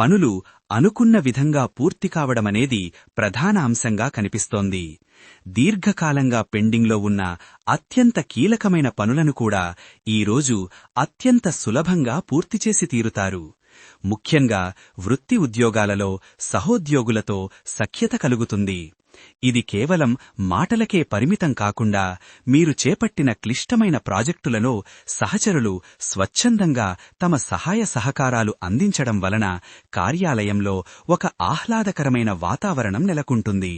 పనులు అనుకున్న విధంగా పూర్తి కావడమనేది ప్రధాన అంశంగా కనిపిస్తోంది. దీర్ఘకాలంగా పెండింగ్లో ఉన్న అత్యంత కీలకమైన పనులను కూడా ఈరోజు అత్యంత సులభంగా పూర్తి చేసి తీరుతారు. ముఖ్యంగా వృత్తి ఉద్యోగాలలో సహోద్యోగులతో సఖ్యత కలుగుతుంది. ఇది కేవలం మాటలకే పరిమితం కాకుండా మీరు చేపట్టిన క్లిష్టమైన ప్రాజెక్టులలో సహచరులు స్వచ్ఛందంగా తమ సహాయ సహకారాలు అందించడం వలన కార్యాలయంలో ఒక ఆహ్లాదకరమైన వాతావరణం నెలకొంటుంది.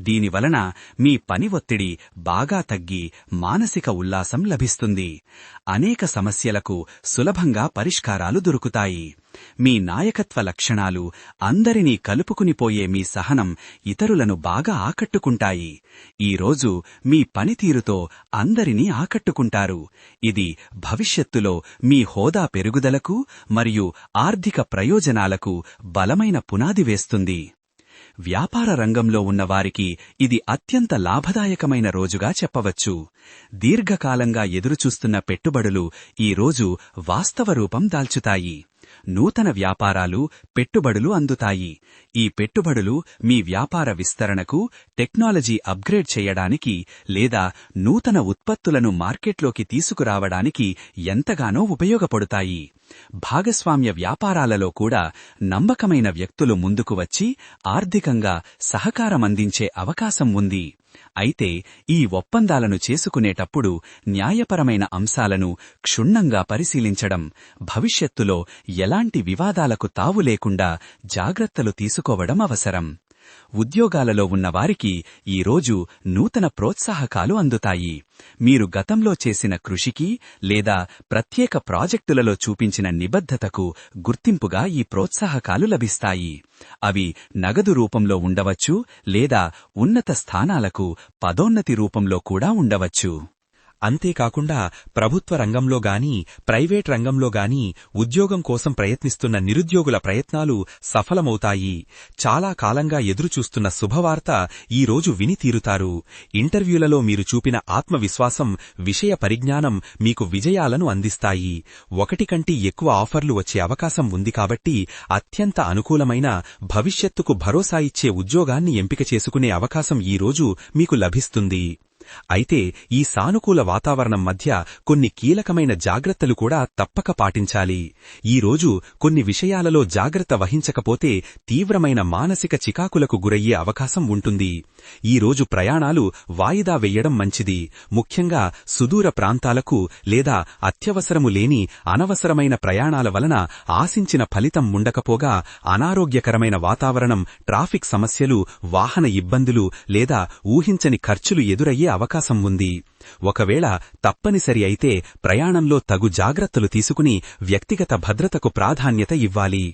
దీనివలన మీ పని ఒత్తిడి బాగా తగ్గి మానసిక ఉల్లాసం లభిస్తుంది. అనేక సమస్యలకు సులభంగా పరిష్కారాలు దొరుకుతాయి. మీ నాయకత్వ లక్షణాలు అందరినీ కలుపుకునిపోయే మీ సహనం ఇతరులను బాగా ఆకట్టుకుంటాయి. ఈరోజు మీ పనితీరుతో అందరినీ ఆకట్టుకుంటారు. ఇది భవిష్యత్తులో మీ హోదా పెరుగుదలకు మరియు ఆర్థిక ప్రయోజనాలకు బలమైన పునాది వేస్తుంది. వ్యాపార రంగంలో ఉన్నవారికి ఇది అత్యంత లాభదాయకమైన రోజుగా చెప్పవచ్చు. దీర్ఘకాలంగా ఎదురుచూస్తున్న పెట్టుబడులు ఈ రోజు వాస్తవ రూపం దాల్చుతాయి. నూతన వ్యాపారాలు పెట్టుబడులు అందుతాయి. ఈ పెట్టుబడులు మీ వ్యాపార విస్తరణకు టెక్నాలజీ అప్గ్రేడ్ చేయడానికి లేదా నూతన ఉత్పత్తులను మార్కెట్లోకి తీసుకురావడానికి ఎంతగానో ఉపయోగపడతాయి. భాగస్వామ్య వ్యాపారాలలో కూడా నమ్మకమైన వ్యక్తులు ముందుకు వచ్చి ఆర్థికంగా సహకారమందించే అవకాశం ఉంది. అయితే ఈ ఒప్పందాలను చేసుకునేటప్పుడు న్యాయపరమైన అంశాలను క్షుణ్ణంగా పరిశీలించడం భవిష్యత్తులో ఎలాంటి వివాదాలకు తావు లేకుండా జాగ్రత్తలు తీసుకోవడం అవసరం. ఉద్యోగాలలో ఉన్నవారికి ఈరోజు నూతన ప్రోత్సాహకాలు అందుతాయి. మీరు గతంలో చేసిన కృషికి లేదా ప్రత్యేక ప్రాజెక్టులలో చూపించిన నిబద్ధతకు గుర్తింపుగా ఈ ప్రోత్సాహకాలు లభిస్తాయి. అవి నగదు రూపంలో ఉండవచ్చు లేదా ఉన్నత స్థానాలకు పదోన్నతి రూపంలో కూడా ఉండవచ్చు. అంతేకాకుండా ప్రభుత్వ రంగంలో గాని ప్రైవేట్ రంగంలో గాని ఉద్యోగం కోసం ప్రయత్నిస్తున్న నిరుద్యోగుల ప్రయత్నాలు సఫలమవుతాయి. చాలా కాలంగా ఎదురుచూస్తున్న శుభవార్త ఈరోజు విని తీరుతారు. ఇంటర్వ్యూలలో మీరు చూపిన ఆత్మవిశ్వాసం విషయ పరిజ్ఞానం మీకు విజయాలను అందిస్తాయి. ఒకటి కంటే ఎక్కువ ఆఫర్లు వచ్చే అవకాశం ఉంది కాబట్టి అత్యంత అనుకూలమైన భవిష్యత్తుకు భరోసా ఇచ్చే ఉద్యోగాన్ని ఎంపిక చేసుకునే అవకాశం ఈరోజు మీకు లభిస్తుంది. అయితే ఈ సానుకూల వాతావరణం మధ్య కొన్ని కీలకమైన జాగ్రత్తలు కూడా తప్పక పాటించాలి. ఈరోజు కొన్ని విషయాలలో జాగ్రత్త వహించకపోతే తీవ్రమైన మానసిక చికాకులకు గురయ్యే అవకాశం ఉంటుంది. ఈరోజు ప్రయాణాలు వాయిదా వెయ్యడం మంచిది. ముఖ్యంగా సుదూర ప్రాంతాలకు లేదా అత్యవసరము లేని అనవసరమైన ప్రయాణాల వలన ఆశించిన ఫలితం ఉండకపోగా అనారోగ్యకరమైన వాతావరణం ట్రాఫిక్ సమస్యలు వాహన ఇబ్బందులు లేదా ఊహించని ఖర్చులు ఎదురయ్యే అవకాశం ఉంది. ఒకవేళ తప్పనిసరి అయితే ప్రయాణంలో తగు జాగ్రత్తలు తీసుకుని వ్యక్తిగత భద్రతకు ప్రాధాన్యత ఇవ్వాలి.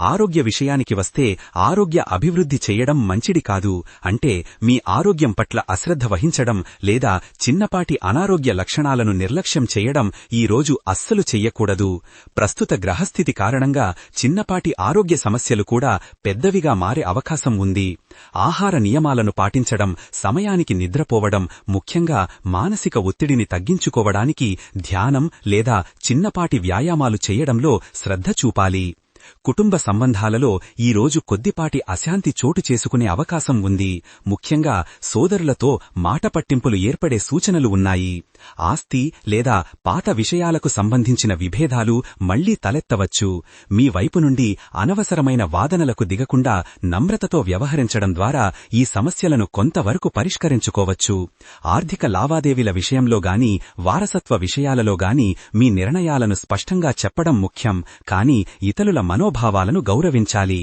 ఆరోగ్య విషయానికి వస్తే ఆరోగ్య అభివృద్ధి చేయడం మంచిది కాదు అంటే మీ ఆరోగ్యం పట్ల అశ్రద్ధ వహించడం లేదా చిన్నపాటి అనారోగ్య లక్షణాలను నిర్లక్ష్యం చేయడం ఈ రోజు అస్సలు చెయ్యకూడదు. ప్రస్తుత గ్రహస్థితి కారణంగా చిన్నపాటి ఆరోగ్య సమస్యలు కూడా పెద్దవిగా మారే అవకాశం ఉంది. ఆహార నియమాలను పాటించడం సమయానికి నిద్రపోవడం ముఖ్యంగా మానసిక ఒత్తిడిని తగ్గించుకోవడానికి ధ్యానం లేదా చిన్నపాటి వ్యాయామాలు చేయడంలో శ్రద్ధ చూపాలి. కుటుంబ సంబంధాలలో ఈరోజు కొద్దిపాటి అశాంతి చోటు చేసుకునే అవకాశం ఉంది. ముఖ్యంగా సోదరులతో మాట పట్టింపులు ఏర్పడే సూచనలు ఉన్నాయి. ఆస్తి లేదా పాత విషయాలకు సంబంధించిన విభేదాలు మళ్ళీ తలెత్తవచ్చు. మీ వైపు నుండి అనవసరమైన వాదనలకు దిగకుండా నమ్రతతో వ్యవహరించడం ద్వారా ఈ సమస్యలను కొంతవరకు పరిష్కరించుకోవచ్చు. ఆర్థిక లావాదేవీల విషయంలో గాని వారసత్వ విషయాలలో గాని మీ నిర్ణయాలను స్పష్టంగా చెప్పడం ముఖ్యం. కాని ఇతరుల మనోభావాలను గౌరవించాలి.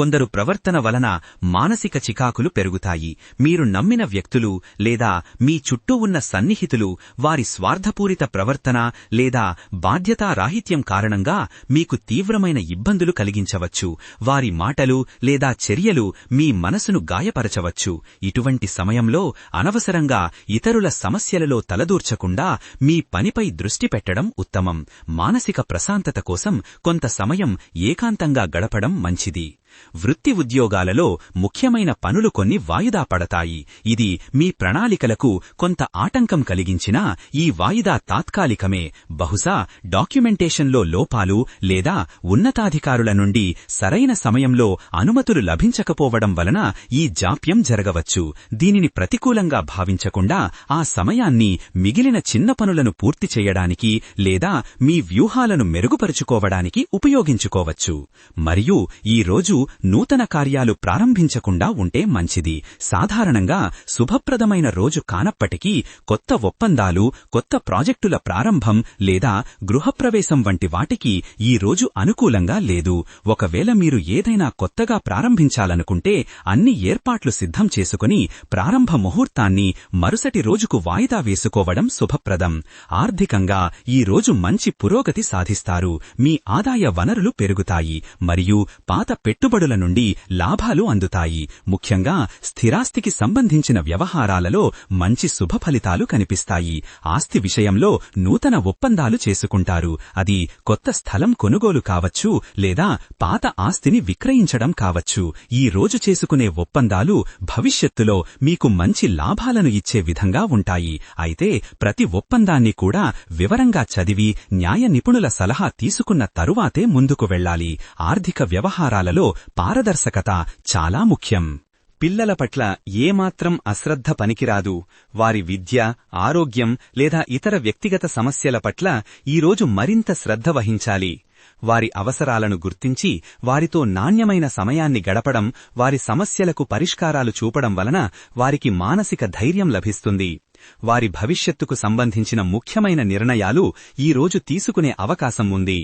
కొందరు ప్రవర్తన వలన మానసిక చికాకులు పెరుగుతాయి. మీరు నమ్మిన వ్యక్తులు లేదా మీ చుట్టూ ఉన్న సన్నిహితులు వారి స్వార్థపూరిత ప్రవర్తన లేదా బాధ్యతారాహిత్యం కారణంగా మీకు తీవ్రమైన ఇబ్బందులు కలిగించవచ్చు. వారి మాటలు లేదా చర్యలు మీ మనసును గాయపరచవచ్చు. ఇటువంటి సమయంలో అనవసరంగా ఇతరుల సమస్యలలో తలదూర్చకుండా మీ పనిపై దృష్టి పెట్టడం ఉత్తమం. మానసిక ప్రశాంతత కోసం కొంత సమయం ఏకాంతంగా గడపడం మంచిది. వృత్తి ఉద్యోగాలలో ముఖ్యమైన పనులు కొన్ని వాయిదా పడతాయి. ఇది మీ ప్రణాళికలకు కొంత ఆటంకం కలిగించినా ఈ వాయిదా తాత్కాలికమే. బహుశా డాక్యుమెంటేషన్లో లోపాలు లేదా ఉన్నతాధికారుల నుండి సరైన సమయంలో అనుమతులు లభించకపోవడం వలన ఈ జాప్యం జరగవచ్చు. దీనిని ప్రతికూలంగా భావించకుండా ఆ సమయాన్ని మిగిలిన చిన్న పనులను పూర్తి చేయడానికి లేదా మీ వ్యూహాలను మెరుగుపరుచుకోవడానికి ఉపయోగించుకోవచ్చు. మరియు ఈ రోజు నూతన కార్యాలు ప్రారంభించకుండా ఉంటే మంచిది. సాధారణంగా శుభప్రదమైన రోజు కానప్పటికీ కొత్త ఒప్పందాలు కొత్త ప్రాజెక్టుల ప్రారంభం లేదా గృహప్రవేశం వంటి వాటికి ఈ రోజు అనుకూలంగా లేదు. ఒకవేళ మీరు ఏదైనా కొత్తగా ప్రారంభించాలనుకుంటే అన్ని ఏర్పాట్లు సిద్ధం చేసుకుని ప్రారంభ ముహూర్తాన్ని మరుసటి రోజుకు వాయిదా వేసుకోవడం శుభప్రదం. ఆర్థికంగా ఈ రోజు మంచి పురోగతి సాధిస్తారు. మీ ఆదాయ వనరులు పెరుగుతాయి. మరియు పాత పెట్టుబడుల నుండి లాభాలు అందుతాయి. ముఖ్యంగా స్థిరాస్తికి సంబంధించిన వ్యవహారాలలో మంచి శుభ ఫలితాలు కనిపిస్తాయి. ఆస్తి విషయంలో నూతన ఒప్పందాలు చేసుకుంటారు. అది కొత్త స్థలం కొనుగోలు కావచ్చు లేదా పాత ఆస్తిని విక్రయించడం కావచ్చు. ఈ రోజు చేసుకునే ఒప్పందాలు భవిష్యత్తులో మీకు మంచి లాభాలను ఇచ్చే విధంగా ఉంటాయి. అయితే ప్రతి ఒప్పందాన్ని కూడా వివరంగా చదివి న్యాయ నిపుణుల సలహా తీసుకున్న తరువాతే ముందుకు వెళ్ళాలి. ఆర్థిక వ్యవహారాలలో పారదర్శకత చాలా ముఖ్యం. పిల్లల పట్ల ఏమాత్రం అశ్రద్ధ పనికిరాదు. వారి విద్య ఆరోగ్యం లేదా ఇతర వ్యక్తిగత సమస్యల పట్ల ఈరోజు మరింత శ్రద్ధ వహించాలి. వారి అవసరాలను గుర్తించి వారితో నాణ్యమైన సమయాన్ని గడపడం వారి సమస్యలకు పరిష్కారాలు చూపడం వలన వారికి మానసిక ధైర్యం లభిస్తుంది. వారి భవిష్యత్తుకు సంబంధించిన ముఖ్యమైన నిర్ణయాలు ఈ రోజు తీసుకునే అవకాశం ఉంది.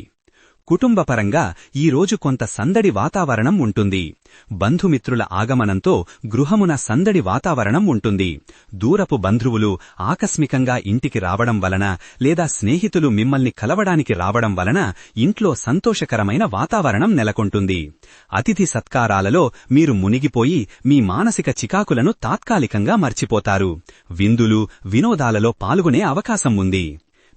కుటుంబపరంగా ఈ రోజు కొంత సందడి వాతావరణం ఉంటుంది. బంధుమిత్రుల ఆగమనంతో గృహమున సందడి వాతావరణం ఉంటుంది. దూరపు బంధువులు ఆకస్మికంగా ఇంటికి రావడం వలన లేదా స్నేహితులు మిమ్మల్ని కలవడానికి రావడం వలన ఇంట్లో సంతోషకరమైన వాతావరణం నెలకొంటుంది. అతిథి సత్కారాలలో మీరు మునిగిపోయి మీ మానసిక చికాకులను తాత్కాలికంగా మర్చిపోతారు. విందులు వినోదాలలో పాల్గొనే అవకాశం ఉంది.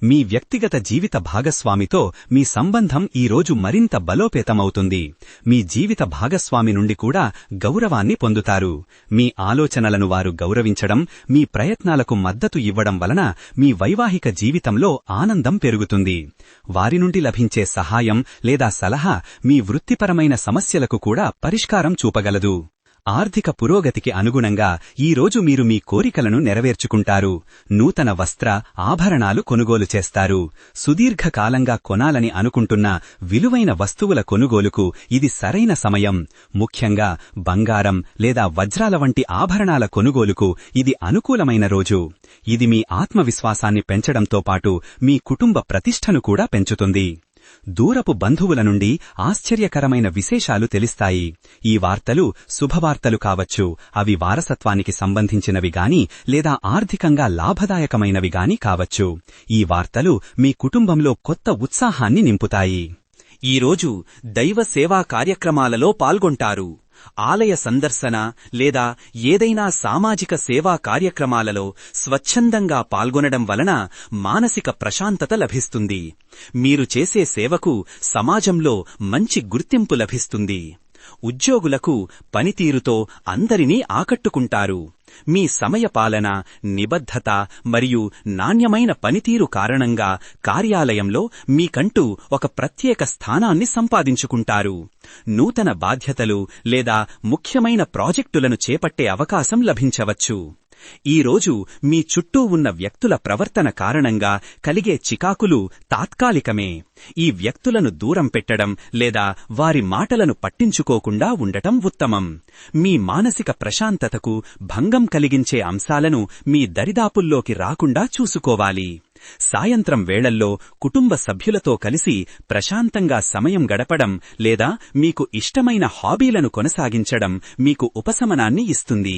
మీ వ్యక్తిగత జీవిత భాగస్వామితో మీ సంబంధం ఈరోజు మరింత బలోపేతమవుతుంది. మీ జీవిత భాగస్వామి నుండి కూడా గౌరవాన్ని పొందుతారు. మీ ఆలోచనలను వారు గౌరవించడం మీ ప్రయత్నాలకు మద్దతు ఇవ్వడం వలన మీ వైవాహిక జీవితంలో ఆనందం పెరుగుతుంది. వారి నుండి లభించే సహాయం లేదా సలహా మీ వృత్తిపరమైన సమస్యలకు కూడా పరిష్కారం చూపగలదు. ఆర్థిక పురోగతికి అనుగుణంగా ఈరోజు మీరు మీ కోరికలను నెరవేర్చుకుంటారు. నూతన వస్త్ర ఆభరణాలు కొనుగోలు చేస్తారు. సుదీర్ఘకాలంగా కొనాలని అనుకుంటున్న విలువైన వస్తువుల కొనుగోలుకు ఇది సరైన సమయం. ముఖ్యంగా బంగారం లేదా వజ్రాల వంటి ఆభరణాల కొనుగోలుకు ఇది అనుకూలమైన రోజు. ఇది మీ ఆత్మవిశ్వాసాన్ని పెంచడంతో పాటు మీ కుటుంబ ప్రతిష్టను కూడా పెంచుతుంది. దూరపు బంధువుల నుండి ఆశ్చర్యకరమైన విశేషాలు తెలిస్తాయి. ఈ వార్తలు శుభవార్తలు కావచ్చు. అవి వారసత్వానికి సంబంధించినవి గాని లేదా ఆర్థికంగా లాభదాయకమైనవి గాని కావచ్చు. ఈ వార్తలు మీ కుటుంబంలో కొత్త ఉత్సాహాన్ని నింపుతాయి. ఈరోజు దైవ సేవా కార్యక్రమాలలో పాల్గొంటారు. ఆలయ సందర్శన లేదా ఏదైనా సామాజిక సేవా కార్యక్రమాలలో స్వచ్ఛందంగా పాల్గొనడం వలన మానసిక ప్రశాంతత లభిస్తుంది. మీరు చేసే సేవకు సమాజంలో మంచి గుర్తింపు లభిస్తుంది. ఉద్యోగులకు పనితీరుతో అందరినీ ఆకట్టుకుంటారు. మీ సమయపాలన నిబద్ధత మరియు నాణ్యమైన పనితీరు కారణంగా కార్యాలయంలో మీకంటూ ఒక ప్రత్యేక స్థానాన్ని సంపాదించుకుంటారు. నూతన బాధ్యతలు లేదా ముఖ్యమైన ప్రాజెక్టులను చేపట్టే అవకాశం లభించవచ్చు. ఈ రోజు మీ చుట్టూ ఉన్న వ్యక్తుల ప్రవర్తన కారణంగా కలిగే చికాకులు తాత్కాలికమే. ఈ వ్యక్తులను దూరం పెట్టడం లేదా వారి మాటలను పట్టించుకోకుండా ఉండటం ఉత్తమం. మీ మానసిక ప్రశాంతతకు భంగం కలిగించే అంశాలను మీ దరిదాపుల్లోకి రాకుండా చూసుకోవాలి. సాయంత్రం వేళల్లో కుటుంబ సభ్యులతో కలిసి ప్రశాంతంగా సమయం గడపడం లేదా మీకు ఇష్టమైన హాబీలను కొనసాగించడం మీకు ఉపశమనాన్ని ఇస్తుంది.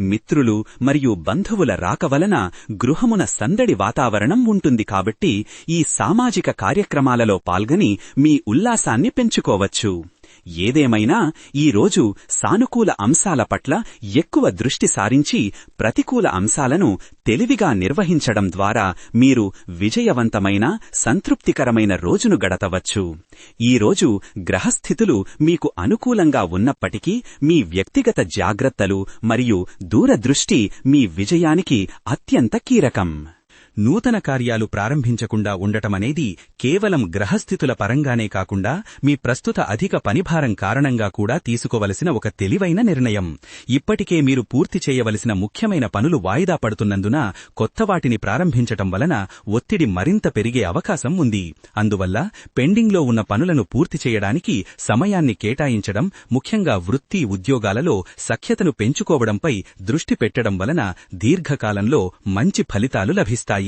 మిత్రులు మరియు బంధువుల రాక వలన గృహమున సందడి వాతావరణం ఉంటుంది కాబట్టి ఈ సామాజిక కార్యక్రమాలలో పాల్గొని మీ ఉల్లాసాన్ని పెంచుకోవచ్చు. ఏదేమైనా ఈ రోజు సానుకూల అంశాల పట్ల ఎక్కువ దృష్టి సారించి ప్రతికూల అంశాలను తెలివిగా నిర్వహించడం ద్వారా మీరు విజయవంతమైన సంతృప్తికరమైన రోజును గడతవచ్చు. ఈ రోజు గ్రహస్థితులు మీకు అనుకూలంగా ఉన్నప్పటికీ మీ వ్యక్తిగత జాగ్రత్తలు మరియు దూరదృష్టి మీ విజయానికి అత్యంత కీలకం. నూతన కార్యాలు ప్రారంభించకుండా ఉండటమనేది కేవలం గ్రహస్థితుల పరంగానే కాకుండా మీ ప్రస్తుత అధిక పనిభారం కారణంగా కూడా తీసుకోవలసిన ఒక తెలివైన నిర్ణయం. ఇప్పటికే మీరు పూర్తి చేయవలసిన ముఖ్యమైన పనులు వాయిదా పడుతున్నందున కొత్త వాటిని ప్రారంభించటం వలన ఒత్తిడి మరింత పెరిగే అవకాశం ఉంది. అందువల్ల పెండింగ్లో ఉన్న పనులను పూర్తి చేయడానికి సమయాన్ని కేటాయించడం ముఖ్యంగా వృత్తి ఉద్యోగాలలో సఖ్యతను పెంచుకోవడంపై దృష్టి పెట్టడం వలన దీర్ఘకాలంలో మంచి ఫలితాలు లభిస్తాయి.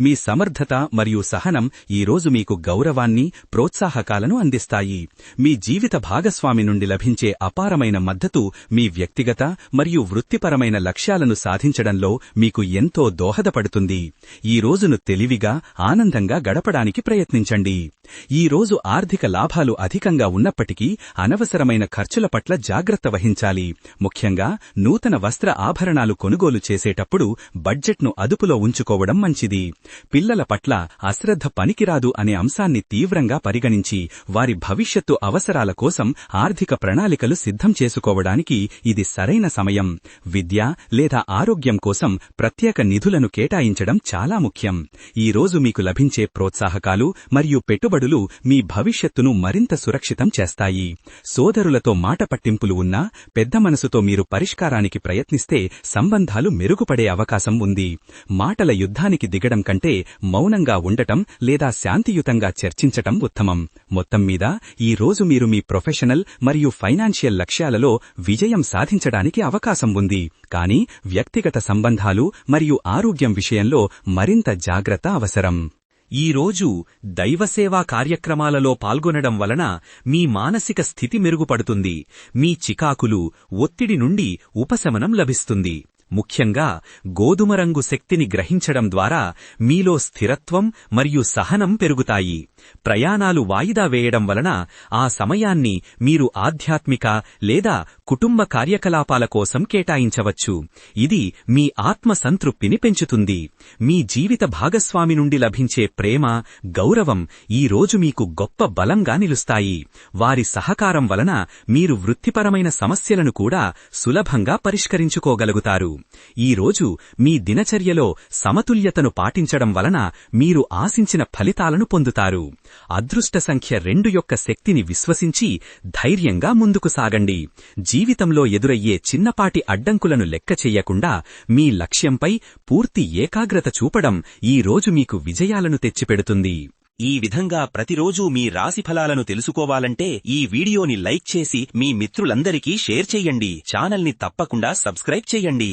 మీ సమర్థత మరియు సహనం ఈ రోజు మీకు గౌరవాన్ని ప్రోత్సాహకాలను అందిస్తాయి. మీ జీవిత భాగస్వామి నుండి లభించే అపారమైన మద్దతు మీ వ్యక్తిగత మరియు వృత్తిపరమైన లక్ష్యాలను సాధించడంలో మీకు ఎంతో దోహదపడుతుంది. ఈ రోజును తెలివిగా ఆనందంగా గడపడానికి ప్రయత్నించండి. ఈ రోజు ఆర్థిక లాభాలు అధికంగా ఉన్నప్పటికీ అనవసరమైన ఖర్చుల పట్ల జాగ్రత్త వహించాలి. ముఖ్యంగా నూతన వస్త్ర ఆభరణాలు కొనుగోలు చేసేటప్పుడు బడ్జెట్ను అదుపులో ఉంచుకోవడం మంచిది. పిల్లల పట్ల అశ్రద్ధ పనికిరాదు అనే అంశాన్ని తీవ్రంగా పరిగణించి వారి భవిష్యత్తు అవసరాల కోసం ఆర్థిక ప్రణాళికలు సిద్ధం చేసుకోవడానికి ఇది సరైన సమయం. విద్య లేదా ఆరోగ్యం కోసం ప్రత్యేక నిధులను కేటాయించడం చాలా ముఖ్యం. ఈ రోజు మీకు లభించే ప్రోత్సాహకాలు మరియు పెట్టుబడులు మీ భవిష్యత్తును మరింత సురక్షితం చేస్తాయి. సోదరులతో మాట పట్టింపులు ఉన్నా పెద్ద మనసుతో మీరు పరిష్కారానికి ప్రయత్నిస్తే సంబంధాలు మెరుగుపడే అవకాశం ఉంది. మాటల యుద్ధానికి దిగడం కంటే మౌనంగా ఉండటం లేదా శాంతియుతంగా చర్చించటం ఉత్తమం. మొత్తం మీద ఈ రోజు మీరు మీ ప్రొఫెషనల్ మరియు ఫైనాన్షియల్ లక్ష్యాలలో విజయం సాధించడానికి అవకాశం ఉంది. కానీ వ్యక్తిగత సంబంధాలు మరియు ఆరోగ్యం విషయంలో మరింత జాగ్రత్త అవసరం. ఈ రోజు దైవసేవా కార్యక్రమాలలో పాల్గొనడం వలన మీ మానసిక స్థితి మెరుగుపడుతుంది. మీ చికాకులు ఒత్తిడి నుండి ఉపశమనం లభిస్తుంది. ముఖ్యంగా గోధుమ రంగు శక్తిని గ్రహించడం ద్వారా మీలో స్థిరత్వం మరియు సహనం పెరుగుతాయి. ప్రయాణాలు వాయిదా వేయడం వలన ఆ సమయాన్ని మీరు ఆధ్యాత్మిక లేదా కుటుంబ కార్యకలాపాల కోసం కేటాయించవచ్చు. ఇది మీ ఆత్మ సంతృప్తిని పెంచుతుంది. మీ జీవిత భాగస్వామి నుండి లభించే ప్రేమ గౌరవం ఈ రోజు మీకు గొప్ప బలంగా నిలుస్తాయి. వారి సహకారం వలన మీరు వృత్తిపరమైన సమస్యలను కూడా సులభంగా పరిష్కరించుకోగలుగుతారు. ఈ రోజు మీ దినచర్యలో సమతుల్యతను పాటించడం వలన మీరు ఆశించిన ఫలితాలను పొందుతారు. అదృష్ట సంఖ్య రెండు యొక్క శక్తిని విశ్వసించి ధైర్యంగా ముందుకు సాగండి. జీవితంలో ఎదురయ్యే చిన్నపాటి అడ్డంకులను లెక్క చెయ్యకుండా మీ లక్ష్యంపై పూర్తి ఏకాగ్రత చూపడం ఈ రోజు మీకు విజయాలను తెచ్చిపెడుతుంది. ఈ విధంగా ప్రతిరోజూ మీ రాశి ఫలాలను తెలుసుకోవాలంటే ఈ వీడియోని లైక్ చేసి మీ మిత్రులందరికీ షేర్ చెయ్యండి ఛానల్ని తప్పకుండా సబ్స్క్రైబ్ చెయ్యండి